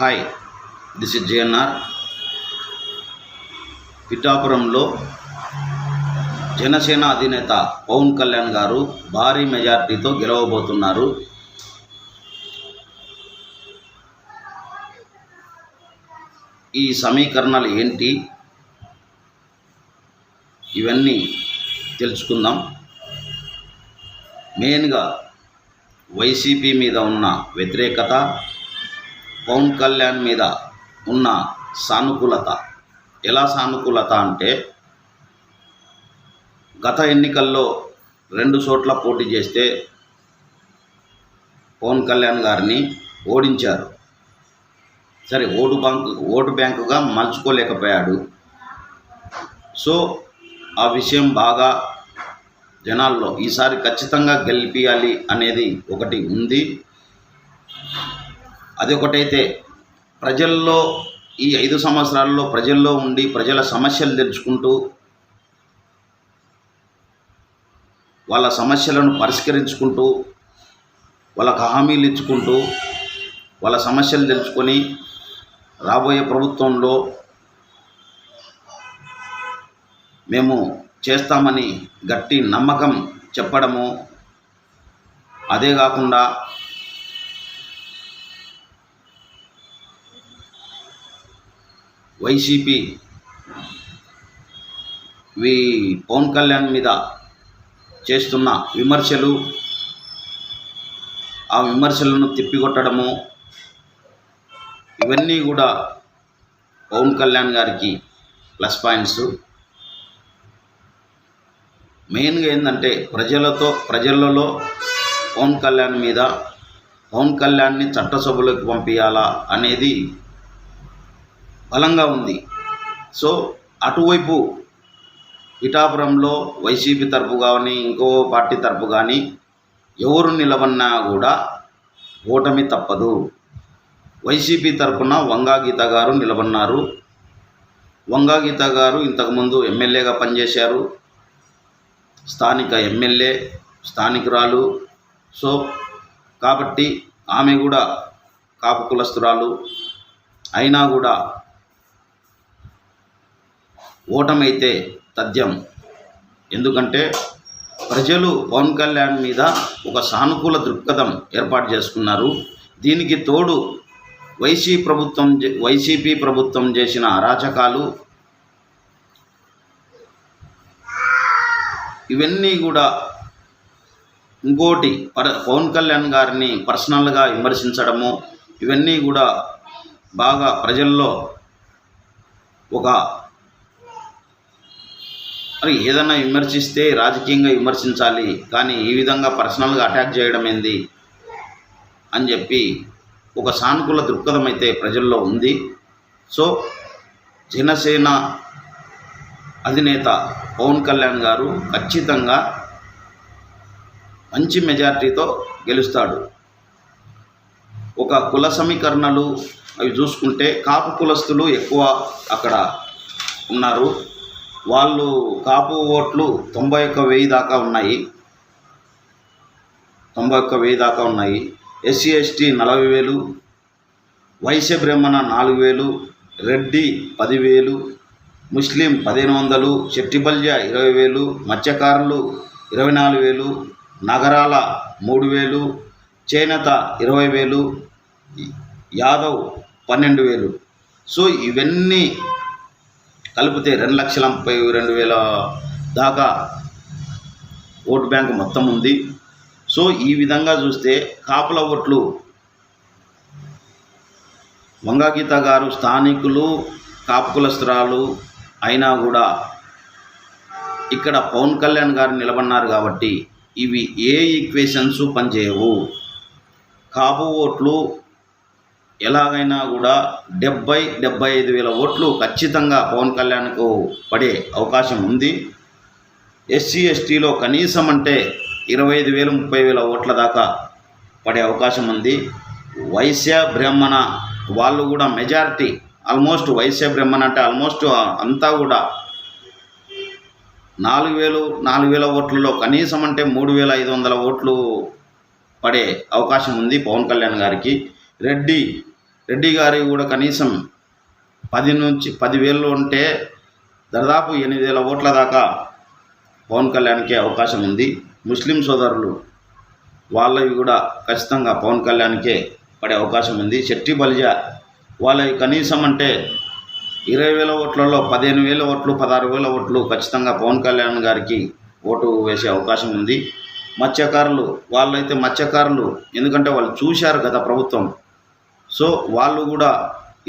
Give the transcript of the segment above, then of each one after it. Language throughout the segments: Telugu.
హాయ్ దిస్ ఇస్ జేఎన్ఆర్ పిఠాపురంలో జనసేన అధినేత పవన్ కళ్యాణ్ గారు భారీ మెజార్టీతో గెలవబోతున్నారు. ఈ సమీకరణలు ఏంటి? ఇవన్నీ తెలుసుకుందాం. మెయిన్గా వైసీపీ మీద ఉన్న వ్యతిరేకత పవన్ కళ్యాణ్ మీద ఉన్న సానుకూలత. ఎలా సానుకూలత అంటే గత ఎన్నికల్లో రెండు చోట్ల పోటీ చేస్తే పవన్ కళ్యాణ్ గారిని ఓడించారు. సరే ఓటు బ్యాంకు ఓటు బ్యాంకుగా మలుచుకోలేకపోయాడు. సో ఆ విషయం బాగా జనాల్లో ఈసారి ఖచ్చితంగా గెలిపియాలి అనేది ఒకటి ఉంది. అది ఒకటైతే ప్రజల్లో ఈ ఐదు సంవత్సరాల్లో ప్రజల్లో ఉండి ప్రజల సమస్యలు తెలుసుకుంటూ వాళ్ళ సమస్యలను పరిష్కరించుకుంటూ వాళ్ళకు హామీలు ఇచ్చుకుంటూ వాళ్ళ సమస్యలు తెలుసుకొని రాబోయే ప్రభుత్వంలో మేము చేస్తామని గట్టి నమ్మకం చెప్పడము అదే కాకుండా వైసీపీ వి పవన్ కళ్యాణ్ మీద చేస్తున్న విమర్శలు ఆ విమర్శలను తిప్పికొట్టడము ఇవన్నీ కూడా పవన్ కళ్యాణ్ గారికి ప్లస్ పాయింట్స్. మెయిన్గా ఏంటంటే ప్రజలతో ప్రజలలో పవన్ కళ్యాణ్ మీద పవన్ కళ్యాణ్ని చట్టసభలోకి పంపించాలా అనేది బలంగా ఉంది. సో అటువైపు పిఠాపురంలో వైసీపీ తరపు కానీ ఇంకో పార్టీ తరపు కానీ ఎవరు నిలబడినా కూడా ఓటమి తప్పదు. వైసీపీ తరపున వంగా గీత గారు నిలబడినారు. వంగా గీత గారు ఇంతకుముందు ఎమ్మెల్యేగా పనిచేశారు. స్థానిక ఎమ్మెల్యే స్థానికురాలు. సో కాబట్టి ఆమె కూడా కాపు కులస్తురాలు. అయినా కూడా ఓటమైతే తథ్యం. ఎందుకంటే ప్రజలు పవన్ కళ్యాణ్ మీద ఒక సానుకూల దృక్పథం ఏర్పాటు చేసుకున్నారు. దీనికి తోడు వైసీ ప్రభుత్వం వైసీపీ ప్రభుత్వం చేసిన అరాచకాలు ఇవన్నీ కూడా ఇంకోటి పర పవన్ కళ్యాణ్ గారిని పర్సనల్గా విమర్శించడము ఇవన్నీ కూడా బాగా ప్రజల్లో ఒక మరి ఏదైనా విమర్శిస్తే రాజకీయంగా విమర్శించాలి. కానీ ఈ విధంగా పర్సనల్గా అటాక్ చేయడం ఏంది? అని చెప్పి ఒక సానుకూల దృక్పథం అయితే ప్రజల్లో ఉంది. సో జనసేన అధినేత పవన్ కళ్యాణ్ గారు ఖచ్చితంగా మంచి మెజార్టీతో గెలుస్తాడు. ఒక కుల సమీకరణలు అవి చూసుకుంటే కాపు కులస్తులు ఎక్కువ అక్కడ ఉన్నారు. వాళ్ళు కాపు ఓట్లు తొంభై ఒక్క వెయ్యి దాకా ఉన్నాయి. తొంభై ఒక్క వెయ్యి దాకా ఉన్నాయి. ఎస్సీ ఎస్టీ నలభై వేలు వైశ్య బ్రహ్మణ నాలుగు వేలు రెడ్డి పదివేలు ముస్లిం పదిహేను వందలు చెట్టిబల్య ఇరవై వేలు మత్స్యకారులు ఇరవై నాలుగు వేలు నగరాల మూడు వేలు చేనేత ఇరవై వేలు యాదవ్ పన్నెండు వేలు. సో ఇవన్నీ కలిపితే రెండు లక్షల ముప్పై రెండు వేల దాకా ఓటు బ్యాంక్ మొత్తం ఉంది. సో ఈ విధంగా చూస్తే కాపుల ఓట్లు వంగాగీత గారు స్థానికులు కాపు కులస్త్రాలు అయినా కూడా ఇక్కడ పవన్ కళ్యాణ్ గారు నిలబడినారు కాబట్టి ఇవి ఏ ఈక్వేషన్స్ పనిచేయవు. కాపు ఓట్లు ఎలాగైనా కూడా డెబ్బై డెబ్బై ఐదు వేల ఓట్లు ఖచ్చితంగా పవన్ కళ్యాణ్కు పడే అవకాశం ఉంది. ఎస్సీ ఎస్టీలో కనీసం అంటే ఇరవై ఐదు వేలు ముప్పై వేల ఓట్ల దాకా పడే అవకాశం ఉంది. వైశ్య బ్రాహ్మణ వాళ్ళు కూడా మెజారిటీ ఆల్మోస్ట్ వైశ్య బ్రహ్మణ అంటే ఆల్మోస్ట్ అంతా కూడా నాలుగు వేలు నాలుగు వేల ఓట్లలో కనీసం అంటే మూడు వేల ఐదు వందల ఓట్లు పడే అవకాశం ఉంది పవన్ కళ్యాణ్ గారికి. రెడ్డి రెడ్డి గారి కూడా కనీసం పది నుంచి పదివేలు ఉంటే దాదాపు ఎనిమిది వేల ఓట్ల దాకా పవన్ కళ్యాణ్కే అవకాశం ఉంది. ముస్లిం సోదరులు వాళ్ళవి కూడా ఖచ్చితంగా పవన్ కళ్యాణ్కే పడే అవకాశం ఉంది. శెట్టి బలిజ వాళ్ళవి కనీసం అంటే ఇరవై వేల ఓట్లలో పదిహేను వేల ఓట్లు పదహారు వేల ఓట్లు ఖచ్చితంగా పవన్ కళ్యాణ్ గారికి ఓటు వేసే అవకాశం ఉంది. మత్స్యకారులు వాళ్ళైతే మత్స్యకారులు ఎందుకంటే వాళ్ళు చూశారు గత ప్రభుత్వం. సో వాళ్ళు కూడా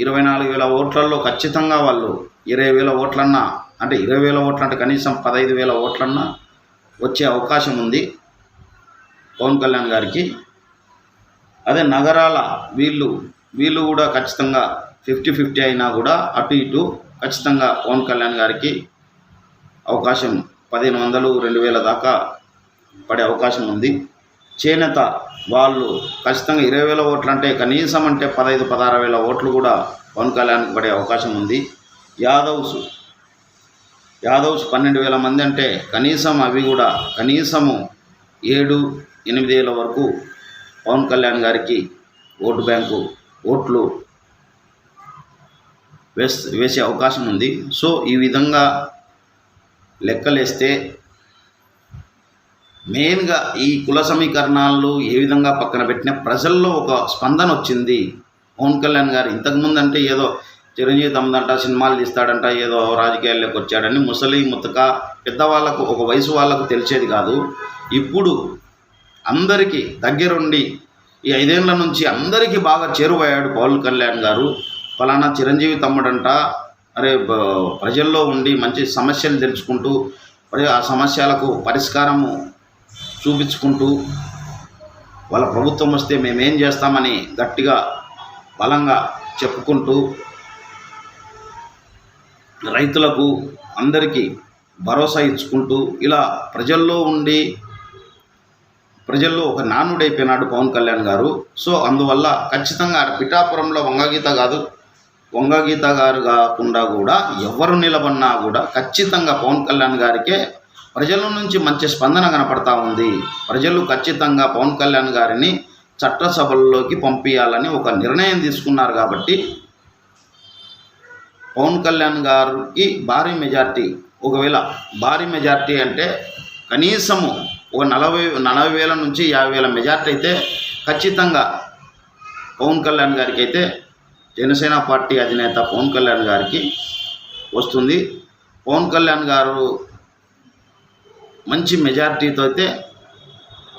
ఇరవై నాలుగు వేల ఓట్లలో ఖచ్చితంగా వాళ్ళు ఇరవై వేల ఓట్లన్నా అంటే ఇరవై వేల ఓట్లు అంటే కనీసం పదహైదు వేల ఓట్లన్నా వచ్చే అవకాశం ఉంది పవన్ కళ్యాణ్ గారికి. అదే నగరాల వీళ్ళు వీళ్ళు కూడా ఖచ్చితంగా ఫిఫ్టీ ఫిఫ్టీ అయినా కూడా అటు ఇటు ఖచ్చితంగా పవన్ కళ్యాణ్ గారికి అవకాశం పదిహేను వందలు రెండు వేల దాకా పడే అవకాశం ఉంది. చేనేత వాళ్ళు ఖచ్చితంగా ఇరవై వేల ఓట్లు అంటే కనీసం అంటే పదహైదు పదహారు వేల ఓట్లు కూడా పవన్ కళ్యాణ్కి పడే అవకాశం ఉంది. యాదవ్స్ యాదవ్స్ పన్నెండు వేల మంది అంటే కనీసం అవి కూడా కనీసము ఏడు ఎనిమిది వేల వరకు పవన్ కళ్యాణ్ గారికి ఓటు బ్యాంకు ఓట్లు వేస్ వేసే అవకాశం ఉంది. సో ఈ విధంగా లెక్కలేస్తే మెయిన్గా ఈ కుల సమీకరణాలు ఏ విధంగా పక్కన పెట్టినా ప్రజల్లో ఒక స్పందన వచ్చింది. పవన్ కళ్యాణ్ గారు ఇంతకుముందు అంటే ఏదో చిరంజీవి తమ్ముదంట సినిమాలు తీస్తాడంట ఏదో రాజకీయాల్లోకి వచ్చాడని ముసలి ముతక పెద్దవాళ్ళకు ఒక వయసు వాళ్ళకు తెలిసేది కాదు. ఇప్పుడు అందరికీ దగ్గరుండి ఈ ఐదేళ్ళ నుంచి అందరికీ బాగా చేరువయ్యాడు పవన్ కళ్యాణ్ గారు. ఫలానా చిరంజీవి తమ్ముడంట అరే ప్రజల్లో ఉండి మంచి సమస్యలు తెలుసుకుంటూ మరి ఆ సమస్యలకు పరిష్కారము చూపించుకుంటూ వాళ్ళ ప్రభుత్వం వస్తే మేమేం చేస్తామని గట్టిగా బలంగా చెప్పుకుంటూ రైతులకు అందరికీ భరోసా ఇచ్చుకుంటూ ఇలా ప్రజల్లో ఉండి ప్రజల్లో ఒక నానుడైపోయినాడు పవన్ కళ్యాణ్ గారు. సో అందువల్ల ఖచ్చితంగా పిఠాపురంలో వంగగీత కాదు. వంగగీత గారు కాకుండా కూడా ఎవరు నిలబడినా కూడా ఖచ్చితంగా పవన్ కళ్యాణ్ గారికే ప్రజల నుంచి మంచి స్పందన కనపడతా ఉంది. ప్రజలు ఖచ్చితంగా పవన్ కళ్యాణ్ గారిని చట్టసభల్లోకి పంపించాలని ఒక నిర్ణయం తీసుకున్నారు కాబట్టి పవన్ కళ్యాణ్ గారికి భారీ మెజార్టీ. ఒకవేళ భారీ మెజార్టీ అంటే కనీసము ఒక నలభై నలభై వేల నుంచి యాభై వేల మెజార్టీ అయితే ఖచ్చితంగా పవన్ కళ్యాణ్ గారికి అయితే జనసేన పార్టీ అధినేత పవన్ కళ్యాణ్ గారికి వస్తుంది. పవన్ కళ్యాణ్ గారు మంచి మెజార్టీతో అయితే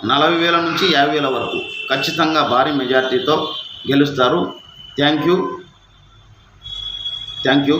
నలభై వేల నుంచి యాభై వేల వరకు ఖచ్చితంగా భారీ మెజార్టీతో గెలుస్తారు. Thank you. Thank you.